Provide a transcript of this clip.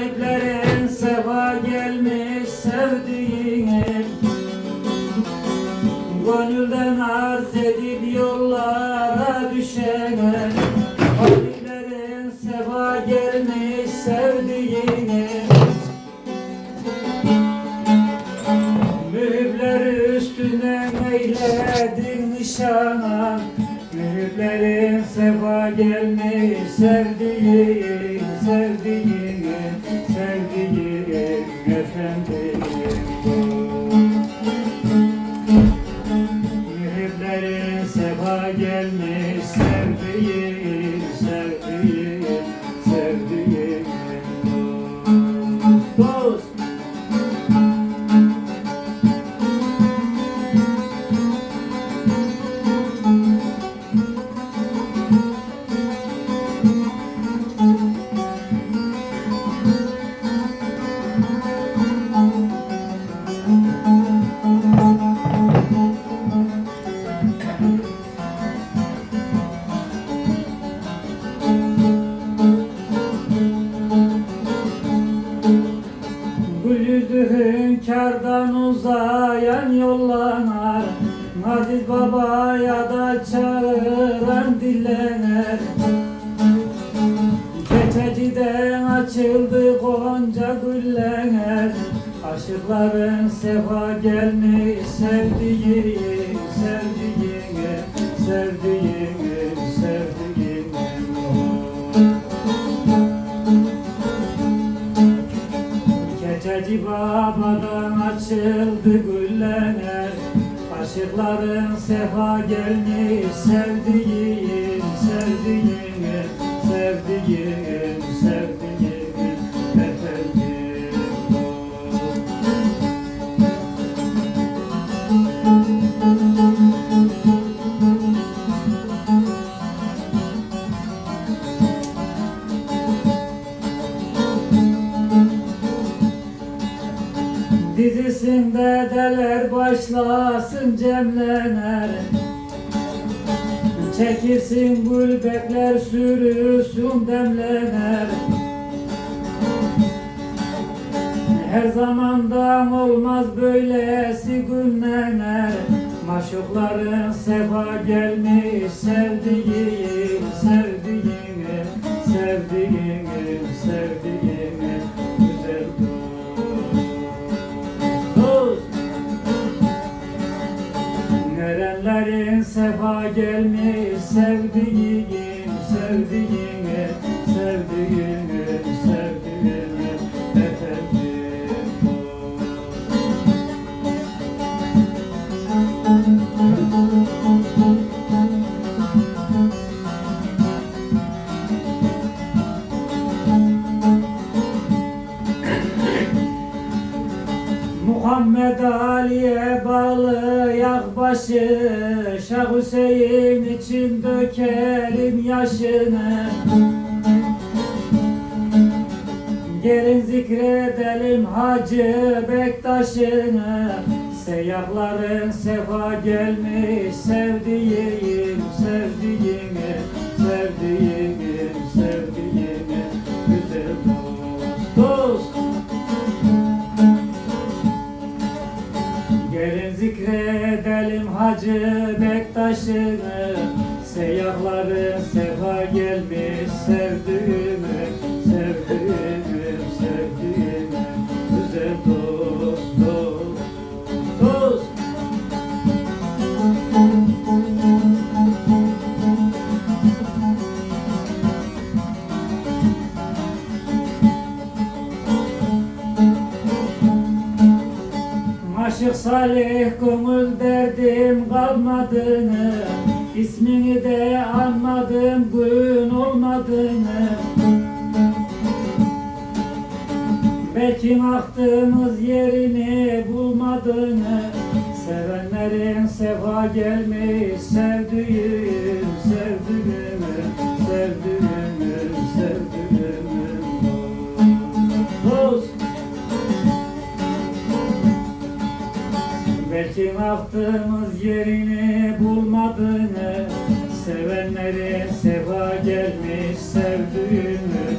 Taliplerin sefa gelmiş sevdiğine Gönülden arz edip yollara düşene Taliplerin sefa gelmiş sevdiğine Mühürleri üstüne eyledin nişana? Mühürlerin sefa gelmiş sevdiğim, efendim Mühürlerin hünkârdan uzayan yollanar Aziz babaya da çağıran dillener Keçeciden açıldı gonca güller Aşıkların sefa gelmiş sevdiğim, Keçeci babadan açıldı güller Aşıkların sefa gelmiş sevdiğim, sevdiğim, sevdiğim, sevdiğim Dizisinde deler başlasın cemlener. Çekilsin gülbekler sürüsün demlener. Her zamandan olmaz böylesi günler Maşukların sefa gelmiş sevdiğim, Nerenlerin sefa gelmiş sevdiğim, sevdiğim, sevdiğim, Muhammed Ali'ye bağlı yakbaşı Şah Hüseyin için dökerim yaşını Gelin zikredelim Hacı Bektaş'ını Seyyahların sefa gelmiş sevdiğim, sevdiğim, sevdiğim, sevdiğim güzel dost, dost. Hacı Bektaş'ını Seyyahların sefa gelmiş sevdiğimi Aşık Salih gönül derdim kalmadığını ismini de anmadım gün olmadığını. Belki baktığımız yerini bulmadığını Sevenlerin sefa gelmiş sevdiğim, sevdiğim, sevdiğim, Belki baktığımız yerini bulmadığını Sevenlere sefa gelmiş sevdiğimi